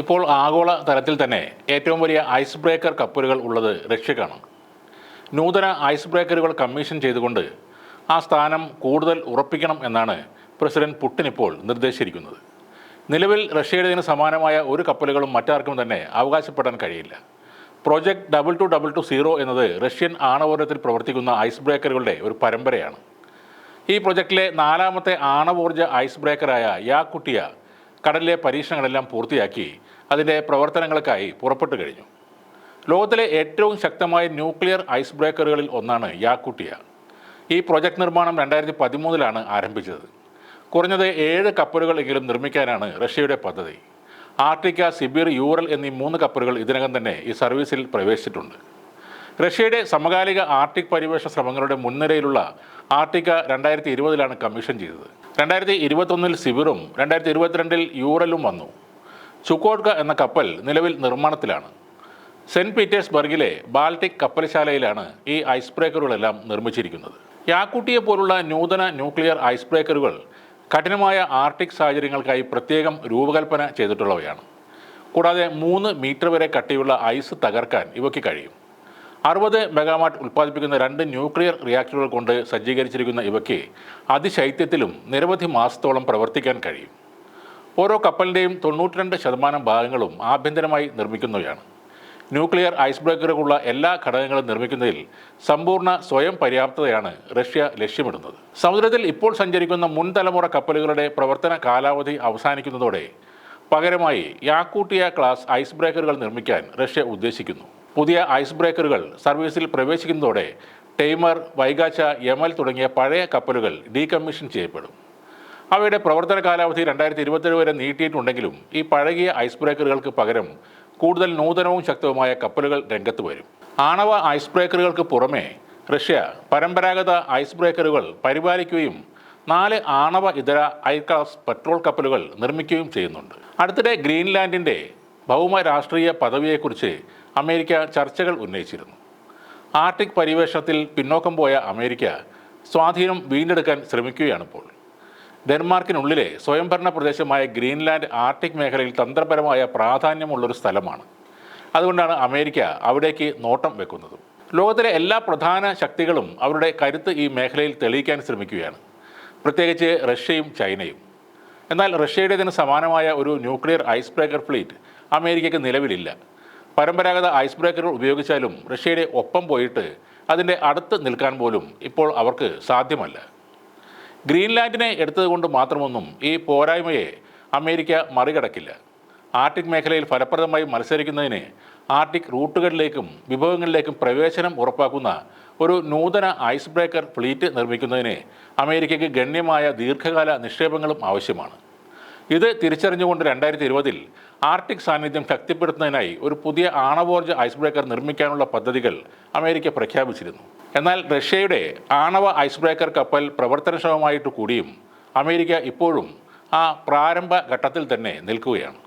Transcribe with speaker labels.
Speaker 1: ഇപ്പോൾ ആഗോള തലത്തിൽ തന്നെ ഏറ്റവും വലിയ ഐസ് ബ്രേക്കർ കപ്പലുകൾ ഉള്ളത് റഷ്യക്കാണ്. നൂതന ഐസ് ബ്രേക്കറുകൾ കമ്മീഷൻ ചെയ്തുകൊണ്ട് ആ സ്ഥാനം കൂടുതൽ ഉറപ്പിക്കണം എന്നാണ് പ്രസിഡന്റ് പുട്ടിൻ ഇപ്പോൾ നിർദ്ദേശിച്ചിരിക്കുന്നത്. നിലവിൽ റഷ്യയുടേതിന് സമാനമായ ഒരു കപ്പലുകളും മറ്റാർക്കും തന്നെ അവകാശപ്പെടാൻ കഴിയില്ല. Project double two double two zero എന്നത് റഷ്യൻ ആണവോർജത്തിൽ പ്രവർത്തിക്കുന്ന ഐസ് ബ്രേക്കറുകളുടെ ഒരു പരമ്പരയാണ്. ഈ പ്രൊജക്റ്റിലെ നാലാമത്തെ ആണവോർജ ഐസ് ബ്രേക്കറായ യാക്കുട്ടിയ കടലിലെ പരീക്ഷണങ്ങളെല്ലാം പൂർത്തിയാക്കി അതിന്റെ പ്രവർത്തനങ്ങൾക്കായി പുറപ്പെട്ടു കഴിഞ്ഞു. ലോകത്തിലെ ഏറ്റവും ശക്തമായ ന്യൂക്ലിയർ ഐസ് ബ്രേക്കറുകളിൽ ഒന്നാണ് യാക്കുട്ടിയ. ഈ പ്രൊജക്ട് നിർമ്മാണം രണ്ടായിരത്തി പതിമൂന്നിലാണ് ആരംഭിച്ചത്. കുറഞ്ഞത് ഏഴ് കപ്പലുകളെങ്കിലും നിർമ്മിക്കാനാണ് റഷ്യയുടെ പദ്ധതി. ആർട്ടിക്ക സിബിർ യൂറൽ എന്നീ മൂന്ന് കപ്പലുകൾ ഇതിനകം തന്നെ ഈ സർവീസിൽ പ്രവേശിച്ചിട്ടുണ്ട്. റഷ്യയുടെ സമകാലിക ആർട്ടിക് പരിവേഷ ശ്രമങ്ങളുടെ മുൻനിരയിലുള്ള ആർട്ടിക്ക രണ്ടായിരത്തി ഇരുപതിലാണ് കമ്മീഷൻ ചെയ്തത്. രണ്ടായിരത്തി ഇരുപത്തൊന്നിൽ സിബിറും രണ്ടായിരത്തി ഇരുപത്തിരണ്ടിൽ യൂറലും വന്നു. ചുക്കോട്ക എന്ന കപ്പൽ നിലവിൽ നിർമ്മാണത്തിലാണ്. സെന്റ് പീറ്റേഴ്സ്ബർഗിലെ ബാൾട്ടിക് കപ്പൽശാലയിലാണ് ഈ ഐസ് ബ്രേക്കറുകളെല്ലാം നിർമ്മിച്ചിരിക്കുന്നത്. യാക്കൂട്ടിയെ പോലുള്ള നൂതന ന്യൂക്ലിയർ ഐസ് ബ്രേക്കറുകൾ കഠിനമായ ആർട്ടിക് സാഹചര്യങ്ങൾക്കായി പ്രത്യേകം രൂപകൽപ്പന ചെയ്തിട്ടുള്ളവയാണ്. കൂടാതെ മൂന്ന് മീറ്റർ വരെ കട്ടിയുള്ള ഐസ് തകർക്കാൻ ഇവയ്ക്ക് കഴിയും. അറുപത് മെഗാവാട്ട് ഉൽപ്പാദിപ്പിക്കുന്ന രണ്ട് ന്യൂക്ലിയർ റിയാക്ടറുകൾ കൊണ്ട് സജ്ജീകരിച്ചിരിക്കുന്ന ഇവയ്ക്ക് അതിശൈത്യത്തിലും നിരവധി മാസത്തോളം പ്രവർത്തിക്കാൻ കഴിയും. ഓരോ കപ്പലിന്റെയും തൊണ്ണൂറ്റിരണ്ട് ശതമാനം ഭാഗങ്ങളും ആഭ്യന്തരമായി നിർമ്മിക്കുന്നവയാണ്. ന്യൂക്ലിയർ ഐസ് ബ്രേക്കറുകളുള്ള എല്ലാ ഘടകങ്ങളും നിർമ്മിക്കുന്നതിൽ സമ്പൂർണ സ്വയം പര്യാപ്തതയാണ് റഷ്യ ലക്ഷ്യമിടുന്നത്. സമുദ്രത്തിൽ ഇപ്പോൾ സഞ്ചരിക്കുന്ന മുൻ തലമുറ കപ്പലുകളുടെ പ്രവർത്തന കാലാവധി അവസാനിക്കുന്നതോടെ പകരമായി യാക്കൂട്ടിയ ക്ലാസ് ഐസ് ബ്രേക്കറുകൾ നിർമ്മിക്കാൻ റഷ്യ ഉദ്ദേശിക്കുന്നു. പുതിയ ഐസ് ബ്രേക്കറുകൾ സർവീസിൽ പ്രവേശിക്കുന്നതോടെ ടൈമർ വൈകാച്ച യമൽ തുടങ്ങിയ പഴയ കപ്പലുകൾ ഡീകമ്മീഷൻ ചെയ്യപ്പെടും. അവയുടെ പ്രവർത്തന കാലാവധി രണ്ടായിരത്തി ഇരുപത്തേഴ് വരെ നീട്ടിയിട്ടുണ്ടെങ്കിലും ഈ പഴകിയ ഐസ് ബ്രേക്കറുകൾക്ക് പകരം കൂടുതൽ നൂതനവും ശക്തവുമായ കപ്പലുകൾ രംഗത്ത് വരും. ആണവ ഐസ് ബ്രേക്കറുകൾക്ക് പുറമെ റഷ്യ പരമ്പരാഗത ഐസ് ബ്രേക്കറുകൾ പരിപാലിക്കുകയും നാല് ആണവ ഇതര ഐ ക്ലാസ് പെട്രോൾ കപ്പലുകൾ നിർമ്മിക്കുകയും ചെയ്യുന്നുണ്ട്. അടുത്തിടെ ഗ്രീൻലാൻഡിന്റെ ഭൗമ രാഷ്ട്രീയ പദവിയെക്കുറിച്ച് അമേരിക്ക ചർച്ചകൾ ഉന്നയിച്ചിരുന്നു. ആർട്ടിക് പരിവേഷണത്തിൽ പിന്നോക്കം പോയ അമേരിക്ക സ്വാധീനം വീണ്ടെടുക്കാൻ ശ്രമിക്കുകയാണിപ്പോൾ. ഡെൻമാർക്കിനുള്ളിലെ സ്വയംഭരണ പ്രദേശമായ ഗ്രീൻലാൻഡ് ആർട്ടിക് മേഖലയിൽ തന്ത്രപരമായ പ്രാധാന്യമുള്ളൊരു സ്ഥലമാണ്. അതുകൊണ്ടാണ് അമേരിക്ക അവിടേക്ക് നോട്ടം വെക്കുന്നത്. ലോകത്തിലെ എല്ലാ പ്രധാന ശക്തികളും അവരുടെ കരുത്ത് ഈ മേഖലയിൽ തെളിയിക്കാൻ ശ്രമിക്കുകയാണ്. പ്രത്യേകിച്ച് റഷ്യയും ചൈനയും. എന്നാൽ റഷ്യയുടേതിന് സമാനമായ ഒരു ന്യൂക്ലിയർ ഐസ് ബ്രേക്കർ ഫ്ലീറ്റ് അമേരിക്കയ്ക്ക് നിലവിലില്ല. പരമ്പരാഗത ഐസ് ബ്രേക്കറുകൾ ഉപയോഗിച്ചാലും റഷ്യയുടെ ഒപ്പം പോയിട്ട് അതിന്റെ അടുത്ത് നിൽക്കാൻ പോലും ഇപ്പോൾ അവർക്ക് സാധ്യമല്ല. ഗ്രീൻലാൻഡിനെ എടുത്തതുകൊണ്ട് മാത്രമൊന്നും ഈ പോരായ്മയെ അമേരിക്ക മറികടക്കില്ല. ആർട്ടിക് മേഖലയിൽ ഫലപ്രദമായി മത്സരിക്കുന്നതിന് ആർട്ടിക് റൂട്ടുകളിലേക്കും വിഭവങ്ങളിലേക്കും പ്രവേശനം ഉറപ്പാക്കുന്ന ഒരു നൂതന ഐസ് ബ്രേക്കർ ഫ്ലീറ്റ് നിർമ്മിക്കുന്നതിന് അമേരിക്കയ്ക്ക് ഗണ്യമായ ദീർഘകാല നിക്ഷേപങ്ങളും ആവശ്യമാണ്. ഇത് തിരിച്ചറിഞ്ഞുകൊണ്ട് രണ്ടായിരത്തി ഇരുപതിൽ ആർട്ടിക് സാന്നിധ്യം ശക്തിപ്പെടുത്തുന്നതിനായി ഒരു പുതിയ ആണവോർജ ഐസ് ബ്രേക്കർ നിർമ്മിക്കാനുള്ള പദ്ധതികൾ അമേരിക്ക പ്രഖ്യാപിച്ചിരുന്നു. എന്നാൽ റഷ്യയുടെ ആണവ ഐസ് ബ്രേക്കർ കപ്പൽ പ്രവർത്തനക്ഷമമായിട്ട് കൂടിയും അമേരിക്ക ഇപ്പോഴും ആ പ്രാരംഭ ഘട്ടത്തിൽ തന്നെ നിൽക്കുകയാണ്.